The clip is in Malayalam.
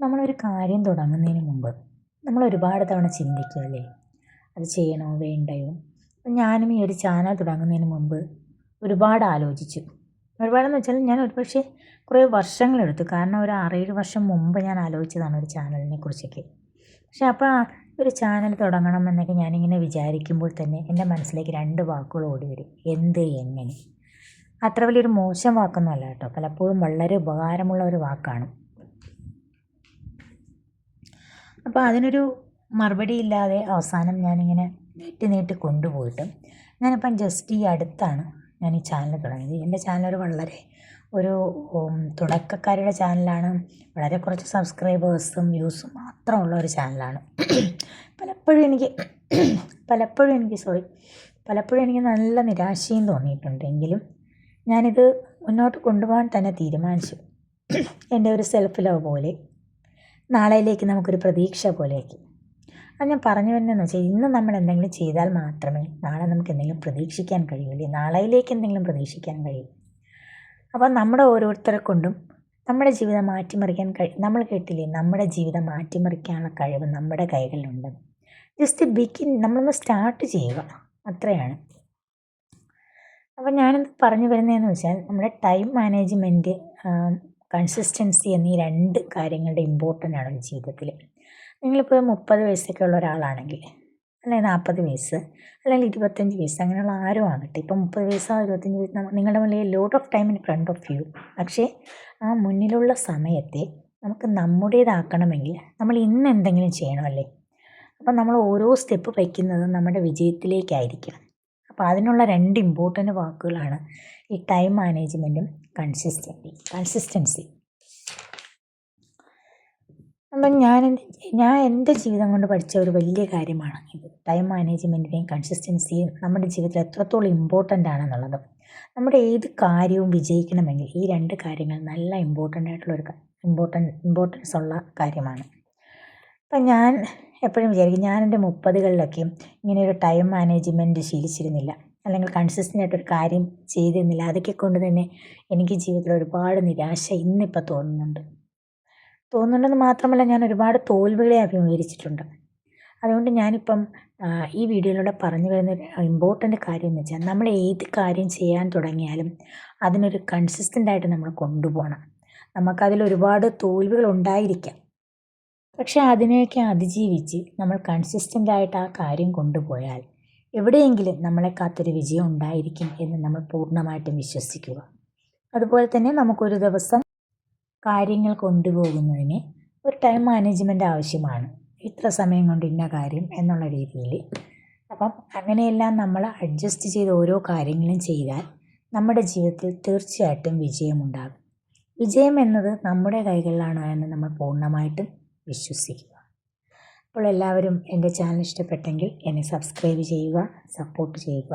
നമ്മളൊരു കാര്യം തുടങ്ങുന്നതിന് മുമ്പ് നമ്മൾ ഒരുപാട് തവണ ചിന്തിക്കുക അല്ലേ? അത് ചെയ്യണോ വേണ്ടയോ? ഞാനും ഈ ഒരു ചാനൽ തുടങ്ങുന്നതിന് മുമ്പ് ഒരുപാട് ആലോചിച്ചു. ഒരുപാടെന്ന് വെച്ചാൽ ഞാൻ ഒരുപക്ഷെ കുറേ വർഷങ്ങളെടുത്തു. കാരണം ഒരു ആറേഴ് വർഷം മുമ്പ് ഞാൻ ആലോചിച്ചതാണ് ഒരു ചാനലിനെ കുറിച്ചൊക്കെ. പക്ഷെ അപ്പോൾ ഒരു ചാനൽ തുടങ്ങണം എന്നൊക്കെ ഞാനിങ്ങനെ വിചാരിക്കുമ്പോൾ തന്നെ എന്റെ മനസ്സിലേക്ക് രണ്ട് വാക്കുകൾ ഓടി വരും. എന്ത് എങ്ങനെ? അത്ര വലിയൊരു മോശം വാക്കൊന്നും അല്ല കേട്ടോ. പലപ്പോഴും വളരെ ഉപകാരമുള്ള ഒരു വാക്കാണ്. അപ്പോൾ അതിനൊരു മറുപടി ഇല്ലാതെ അവസാനം ഞാനിങ്ങനെ നീട്ടി നീട്ടി കൊണ്ടുപോയിട്ട് ഞാനിപ്പം ജസ്റ്റ് ഈ അടുത്താണ് ഞാൻ ഈ ചാനൽ തുടങ്ങിയത്. എന്റെ ചാനൽ വളരെ ഒരു തുടക്കക്കാരുടെ ചാനലാണ് വളരെ കുറച്ച് സബ്സ്ക്രൈബേഴ്സും വ്യൂസും മാത്രമുള്ള ഒരു ചാനലാണ് പലപ്പോഴും എനിക്ക് പലപ്പോഴും എനിക്ക് സോറി പലപ്പോഴും എനിക്ക് നല്ല നിരാശയും തോന്നിയിട്ടുണ്ട്. എങ്കിലും ഞാനിത് മുന്നോട്ട് കൊണ്ടുപോകാൻ തന്നെ തീരുമാനിച്ചു. എന്റെ ഒരു സെൽഫ് ലവ് പോലെ. നാളെയിലേക്ക് നമുക്കൊരു പ്രതീക്ഷ പോലെയാക്കി. അത് ഞാൻ പറഞ്ഞു വരുന്നതെന്ന് വെച്ചാൽ ഇന്ന് നമ്മൾ എന്തെങ്കിലും ചെയ്താൽ മാത്രമേ നാളെ നമുക്ക് എന്തെങ്കിലും പ്രതീക്ഷിക്കാൻ കഴിയുള്ളൂ നാളെയിലേക്ക് എന്തെങ്കിലും പ്രതീക്ഷിക്കാൻ കഴിയും. അപ്പോൾ നമ്മുടെ ഓരോരുത്തരെ കൊണ്ടും നമ്മുടെ ജീവിതം മാറ്റിമറിക്കാൻ കഴി നമ്മൾ കേട്ടില്ലേ? നമ്മുടെ ജീവിതം മാറ്റിമറിക്കാനുള്ള കഴിവ് നമ്മുടെ കൈകളിലുണ്ട്. ജസ്റ്റ് ബിഗിൻ നമ്മളൊന്ന് സ്റ്റാർട്ട് ചെയ്യുക. അത്രയാണ്. അപ്പോൾ ഞാനിത് പറഞ്ഞു വരുന്നതെന്ന് വെച്ചാൽ നമ്മുടെ ടൈം മാനേജ്മെന്റ് കൺസിസ്റ്റൻസി എന്നീ രണ്ട് കാര്യങ്ങളുടെ ഇമ്പോർട്ടന്റ് ആണ് ജീവിതത്തിൽ നിങ്ങളിപ്പോൾ മുപ്പത് വയസ്സൊക്കെ ഉള്ള ഒരാളാണെങ്കിൽ അല്ലെങ്കിൽ നാൽപ്പത് വയസ്സ് അല്ലെങ്കിൽ ഇരുപത്തഞ്ച് വയസ്സ് അങ്ങനെയുള്ള ആരും ആകട്ടെ. ഇപ്പം മുപ്പത് വയസ്സോ ഇരുപത്തഞ്ച് വയസ്സോ നിങ്ങളുടെ മുന്നിൽ lot of time in front of you പക്ഷേ ആ മുന്നിലുള്ള സമയത്തെ നമുക്ക് നമ്മുടേതാക്കണമെങ്കിൽ നമ്മൾ ഇന്ന് എന്തെങ്കിലും ചെയ്യണമല്ലേ? അപ്പം നമ്മൾ ഓരോ സ്റ്റെപ്പ് വയ്ക്കുന്നത് നമ്മുടെ വിജയത്തിലേക്കായിരിക്കണം. അപ്പോൾ അതിനുള്ള രണ്ട് ഇമ്പോർട്ടന്റ് വാക്കുകളാണ് ഈ ടൈം മാനേജ്മെന്റും കൺസിസ്റ്റൻസി കൺസിസ്റ്റൻസി അപ്പം ഞാൻ എന്റെ ഞാൻ എന്റെ ജീവിതം കൊണ്ട് പഠിച്ച ഒരു വലിയ കാര്യമാണ് ഇത്. ടൈം മാനേജ്മെന്റിനെയും കൺസിസ്റ്റൻസിയും നമ്മുടെ ജീവിതത്തിൽ എത്രത്തോളം ഇമ്പോർട്ടന്റ് ആണെന്നുള്ളത്. നമ്മുടെ ഏത് കാര്യവും വിജയിക്കണമെങ്കിൽ ഈ രണ്ട് കാര്യങ്ങൾ നല്ല ഇമ്പോർട്ടന്റ് ആയിട്ടുള്ളൊരു ഇമ്പോർട്ടന്റ് ഇമ്പോർട്ടൻസ് ഉള്ള കാര്യമാണ്. അപ്പം ഞാൻ എപ്പോഴും വിചാരിക്കും ഞാൻ എന്റെ മുപ്പതുകളിലൊക്കെ ഇങ്ങനെ ഒരു ടൈം മാനേജ്മെന്റ് ശീലിച്ചിരുന്നില്ല. അല്ലെങ്കിൽ കൺസിസ്റ്റന്റ് ആയിട്ടൊരു കാര്യം ചെയ്തിരുന്നില്ല. അതൊക്കെ കൊണ്ട് തന്നെ എനിക്ക് ജീവിതത്തിൽ ഒരുപാട് നിരാശ ഇന്നിപ്പോൾ തോന്നുന്നുണ്ട്. തോന്നുന്നുണ്ടെന്ന് മാത്രമല്ല ഞാൻ ഒരുപാട് തോൽവികളെ അഭിമുഖീകരിച്ചിട്ടുണ്ട്. അതുകൊണ്ട് ഞാനിപ്പം ഈ വീഡിയോയിലൂടെ പറഞ്ഞു വരുന്ന ഒരു ഇമ്പോർട്ടന്റ് കാര്യം എന്ന് വെച്ചാൽ നമ്മൾ ഏത് കാര്യം ചെയ്യാൻ തുടങ്ങിയാലും അതിനൊരു കൺസിസ്റ്റന്റ് ആയിട്ട് നമ്മൾ കൊണ്ടുപോകണം. നമുക്കതിൽ ഒരുപാട് തോൽവികൾ ഉണ്ടായിരിക്കാം. പക്ഷേ അതിനെയൊക്കെ അതിജീവിച്ച് നമ്മൾ കൺസിസ്റ്റന്റ് ആയിട്ട് ആ കാര്യം കൊണ്ടുപോയാൽ എവിടെയെങ്കിലും നമ്മളെ കാത്തൊരു വിജയം ഉണ്ടായിരിക്കും എന്ന് നമ്മൾ പൂർണമായിട്ടും വിശ്വസിക്കുക. അതുപോലെ തന്നെ നമുക്കൊരു ദിവസം കാര്യങ്ങൾ കൊണ്ടുപോകുന്നതിന് ഒരു ടൈം മാനേജ്മെന്റ് ആവശ്യമാണ്. ഇത്ര സമയം കൊണ്ട് ഇന്ന കാര്യം എന്നുള്ള രീതിയിൽ. അപ്പം അങ്ങനെയെല്ലാം നമ്മൾ അഡ്ജസ്റ്റ് ചെയ്ത് ഓരോ കാര്യങ്ങളും ചെയ്താൽ നമ്മുടെ ജീവിതത്തിൽ തീർച്ചയായിട്ടും വിജയമുണ്ടാകും. വിജയം എന്നത് നമ്മുടെ കൈകളിലാണോ എന്ന് നമ്മൾ പൂർണമായിട്ടും വിശ്വസിക്കുക. അപ്പോൾ എല്ലാവരും എന്റെ ചാനൽ ഇഷ്ടപ്പെട്ടെങ്കിൽ എന്നെ സബ്സ്ക്രൈബ് ചെയ്യുക സപ്പോർട്ട് ചെയ്യുക.